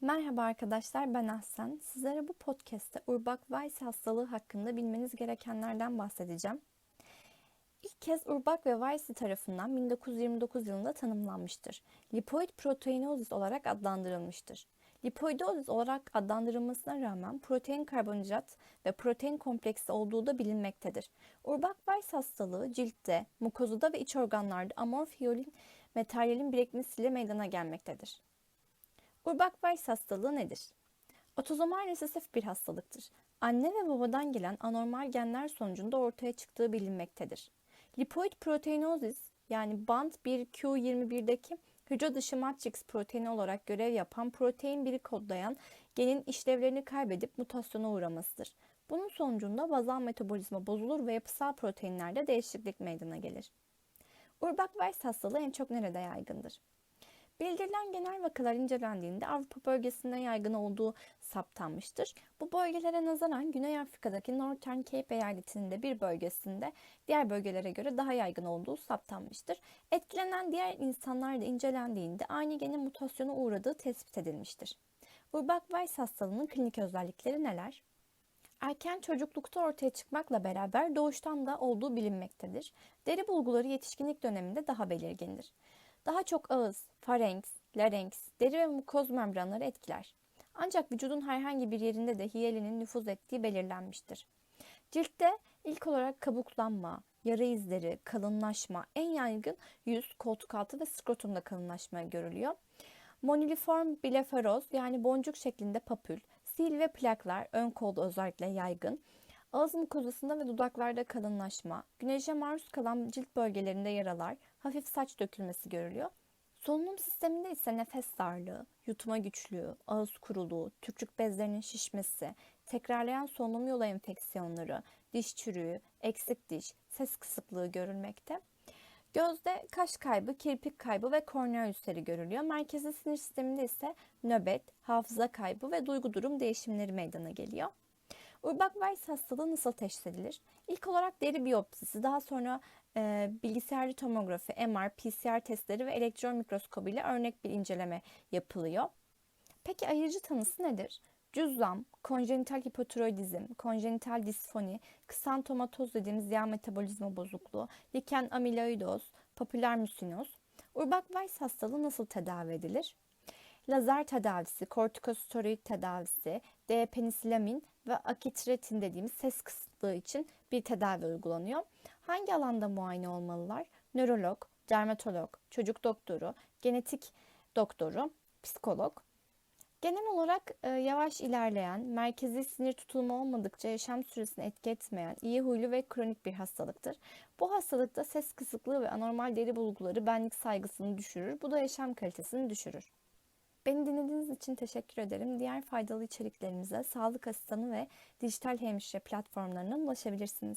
Merhaba arkadaşlar ben Ahsen. Sizlere bu podcast'te Urbach-Weiss hastalığı hakkında bilmeniz gerekenlerden bahsedeceğim. İlk kez Urbach ve Weiss tarafından 1929 yılında tanımlanmıştır. Lipoid proteinozis olarak adlandırılmıştır. Lipoidozis olarak adlandırılmasına rağmen protein karbonhidrat ve protein kompleksi olduğu da bilinmektedir. Urbach-Weiss hastalığı ciltte, mukozada ve iç organlarda amorfiyolin materyalin birikmesiyle meydana gelmektedir. Urbach-Weiss hastalığı nedir? Otozomal resesif bir hastalıktır. Anne ve babadan gelen anormal genler sonucunda ortaya çıktığı bilinmektedir. Lipoid proteinozis yani band 1Q21'deki hücre dışı matrix proteini olarak görev yapan protein biri kodlayan genin işlevlerini kaybedip mutasyona uğramasıdır. Bunun sonucunda bazal metabolizma bozulur ve yapısal proteinlerde değişiklik meydana gelir. Urbach-Weiss hastalığı en çok nerede yaygındır? Bildirilen genel vakalar incelendiğinde Avrupa bölgesinde yaygın olduğu saptanmıştır. Bu bölgelere nazaran Güney Afrika'daki Northern Cape eyaletinin de bir bölgesinde diğer bölgelere göre daha yaygın olduğu saptanmıştır. Etkilenen diğer insanlar da incelendiğinde aynı genin mutasyona uğradığı tespit edilmiştir. Urbach-Weiss hastalığının klinik özellikleri neler? Erken çocuklukta ortaya çıkmakla beraber doğuştan da olduğu bilinmektedir. Deri bulguları yetişkinlik döneminde daha belirgindir. Daha çok ağız, farenks, larynx, deri ve mukoz membranları etkiler. Ancak vücudun herhangi bir yerinde de hiyelinin nüfuz ettiği belirlenmiştir. Ciltte ilk olarak kabuklanma, yara izleri, kalınlaşma, en yaygın yüz, koltuk altı ve skrotumda kalınlaşma görülüyor. Moniliform blefaroz yani boncuk şeklinde papül, sil ve plaklar ön kolda özellikle yaygın. Ağız mukozasında ve dudaklarda kalınlaşma, güneşe maruz kalan cilt bölgelerinde yaralar, hafif saç dökülmesi görülüyor. Solunum sisteminde ise nefes darlığı, yutma güçlüğü, ağız kuruluğu, tükürük bezlerinin şişmesi, tekrarlayan solunum yolu enfeksiyonları, diş çürüğü, eksik diş, ses kısıklığı görülmekte. Gözde kaş kaybı, kirpik kaybı ve kornea ülseri görülüyor. Merkezi sinir sisteminde ise nöbet, hafıza kaybı ve duygu durum değişimleri meydana geliyor. Urbach-Weiss hastalığı nasıl teşhis edilir? İlk olarak deri biyopsisi, daha sonra e, bilgisayarlı tomografi, MR, PCR testleri ve elektron mikroskobu ile örnek bir inceleme yapılıyor. Peki ayırıcı tanısı nedir? Cüzzam, konjenital hipotiroidizm, konjenital disfoni, ksantomatoz dediğimiz yağ metabolizma bozukluğu, liken amiloidoz, papüler müsinoz. Urbach-Weiss hastalığı nasıl tedavi edilir? Lazer tedavisi, kortikosteroid tedavisi, D-penisilamin ve akitretin dediğimiz ses kısıtlığı için bir tedavi uygulanıyor. Hangi alanda muayene olmalılar? Nörolog, dermatolog, çocuk doktoru, genetik doktoru, psikolog. Genel olarak e, yavaş ilerleyen, merkezi sinir tutulumu olmadıkça yaşam süresini etki etmeyen, iyi huylu ve kronik bir hastalıktır. Bu hastalıkta ses kısıklığı ve anormal deri bulguları benlik saygısını düşürür. Bu da yaşam kalitesini düşürür. Beni dinlediğiniz için teşekkür ederim. Diğer faydalı içeriklerimize sağlık asistanı ve dijital hemşire platformlarından ulaşabilirsiniz.